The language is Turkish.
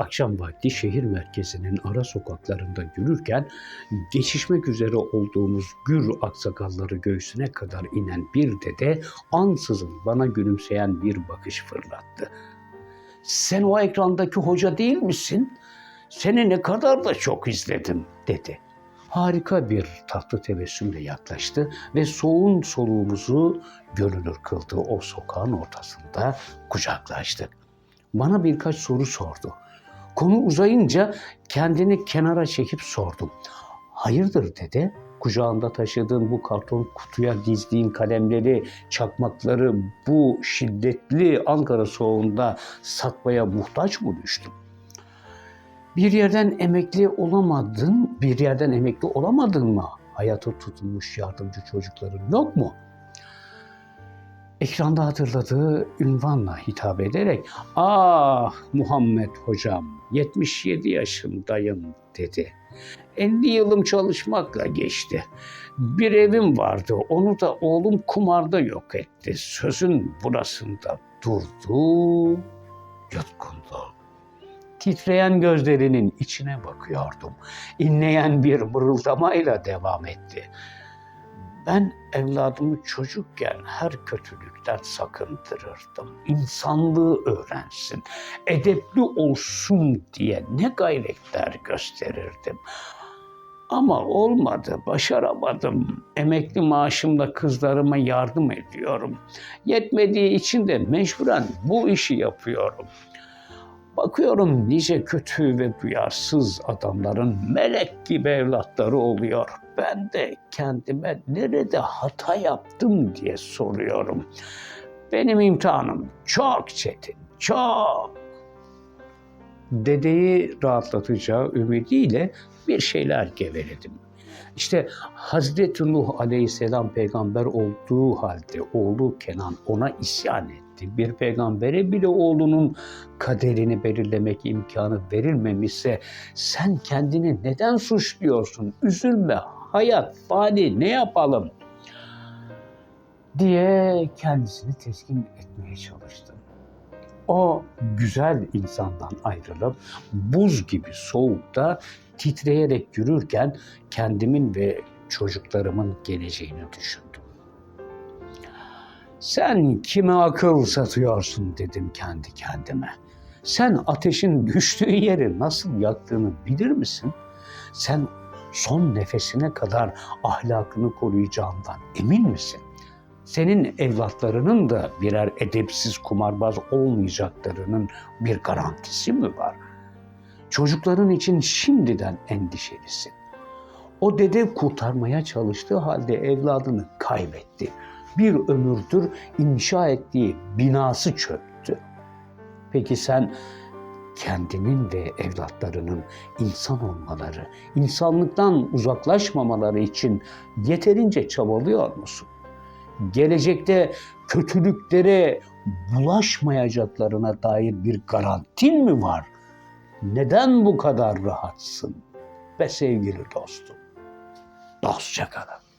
Akşam vakti şehir merkezinin ara sokaklarında yürürken geçişmek üzere olduğumuz gür aksakalları göğsüne kadar inen bir dede ansızın bana gülümseyen bir bakış fırlattı. Sen o ekrandaki hoca değil misin? Seni ne kadar da çok izledim dedi. Harika bir tatlı tebessümle yaklaştı ve soğun soluğumuzu görünür kıldı o sokağın ortasında kucaklaştık. Bana birkaç soru sordu. Konu uzayınca kendini kenara çekip sordum. Hayırdır dede? Kucağında taşıdığın bu karton kutuya dizdiğin kalemleri, çakmakları bu şiddetli Ankara soğuğunda satmaya muhtaç mı düştün? Bir yerden emekli olamadın, bir yerden emekli olamadın mı? Hayata tutunmuş yardımcı çocukların yok mu? Ekranda hatırladığı ünvanla hitap ederek "Ah Muhammed hocam, 77 yaşındayım." dedi. 50 yılım çalışmakla geçti. Bir evim vardı, onu da oğlum kumarda yok etti. Sözün burasında durdu, yutkundu. Titreyen gözlerinin içine bakıyordum. İnleyen bir mırıldamayla devam etti. Ben evladımı çocukken her kötülükten sakındırırdım. İnsanlığı öğrensin, edepli olsun diye ne gayretler gösterirdim. Ama olmadı, başaramadım. Emekli maaşımla kızlarıma yardım ediyorum. Yetmediği için de mecburen bu işi yapıyorum. Bakıyorum nice kötü ve duyarsız adamların melek gibi evlatları oluyor. Ben de kendime nerede hata yaptım diye soruyorum. Benim imtihanım çok çetin, çok. Dedeyi rahatlatacağı ümidiyle bir şeyler geveledim. İşte Hazreti Nuh aleyhisselam peygamber olduğu halde oğlu Kenan ona isyan etti. Bir peygambere bile oğlunun kaderini belirlemek imkanı verilmemişse sen kendini neden suçluyorsun? Üzülme, hayat fani ne yapalım? diye kendisini teskin etmeye çalıştım. O güzel insandan ayrılıp buz gibi soğukta titreyerek yürürken kendimin ve çocuklarımın geleceğini düşündüm. Sen kime akıl satıyorsun dedim kendi kendime. Sen ateşin düştüğü yeri nasıl yaktığını bilir misin? Sen son nefesine kadar ahlakını koruyacağından emin misin? Senin evlatlarının da birer edepsiz kumarbaz olmayacaklarının bir garantisi mi var? Çocukların için şimdiden endişelisin. O dede kurtarmaya çalıştığı halde evladını kaybetti. Bir ömürdür inşa ettiği binası çöktü. Peki sen kendinin ve evlatlarının insan olmaları, insanlıktan uzaklaşmamaları için yeterince çabalıyor musun? Gelecekte kötülüklere bulaşmayacaklarına dair bir garantin mi var? Neden bu kadar rahatsın be sevgili dostum? Dostça kalın.